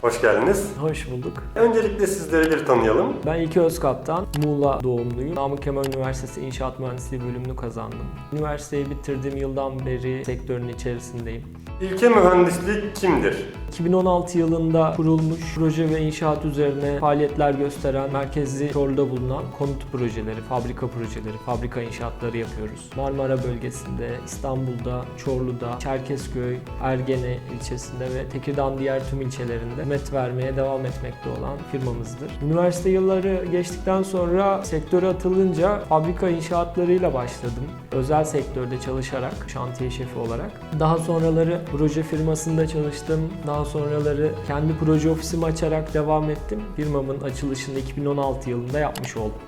Hoş geldiniz. Hoş bulduk. Öncelikle sizleri bir tanıyalım. Ben İlki Özkap'tan Muğla doğumluyum. Namık Kemal Üniversitesi İnşaat Mühendisliği bölümünü kazandım. Üniversiteyi bitirdiğim yıldan beri sektörün içerisindeyim. İlke mühendislik kimdir? 2016 yılında kurulmuş proje ve inşaat üzerine faaliyetler gösteren merkezi Çorlu'da bulunan konut projeleri, fabrika projeleri, fabrika inşaatları yapıyoruz. Marmara bölgesinde, İstanbul'da, Çorlu'da, Çerkezköy, Ergene ilçesinde ve Tekirdağ'ın diğer tüm ilçelerinde hizmet vermeye devam etmekte olan firmamızdır. Üniversite yılları geçtikten sonra sektöre atılınca fabrika inşaatlarıyla başladım. Özel sektörde çalışarak, şantiye şefi olarak. Daha sonraları proje firmasında çalıştım. Daha sonraları kendi proje ofisimi açarak devam ettim. Firmamın açılışını 2016 yılında yapmış oldum.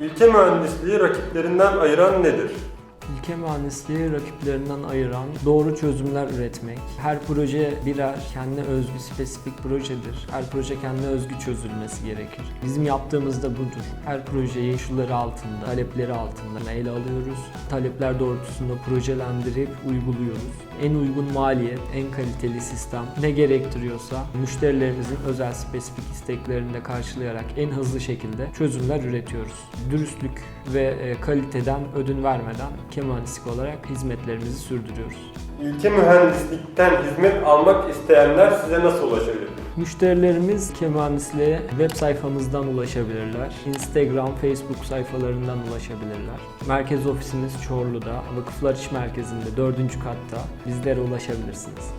İlke mühendisliği rakiplerinden ayıran nedir? İlke mühendisliği rakiplerinden ayıran doğru çözümler üretmek. Her proje birer kendine özgü spesifik projedir. Her proje kendine özgü çözülmesi gerekir. Bizim yaptığımız da budur. Her projeyi şuları altında, talepleri altında ele alıyoruz. Talepler doğrultusunda projelendirip uyguluyoruz. En uygun maliyet, en kaliteli sistem ne gerektiriyorsa müşterilerimizin özel spesifik isteklerini de karşılayarak en hızlı şekilde çözümler üretiyoruz. Dürüstlük ve e, kaliteden ödün vermeden ülke mühendislik olarak hizmetlerimizi sürdürüyoruz. Ülke mühendislikten hizmet almak isteyenler size nasıl ulaşabilir? Müşterilerimiz ülke mühendisliğe web sayfamızdan ulaşabilirler. Instagram, Facebook sayfalarından ulaşabilirler. Merkez ofisimiz Çorlu'da, Vakıflar İş Merkezi'nde 4. katta bizlere ulaşabilirsiniz.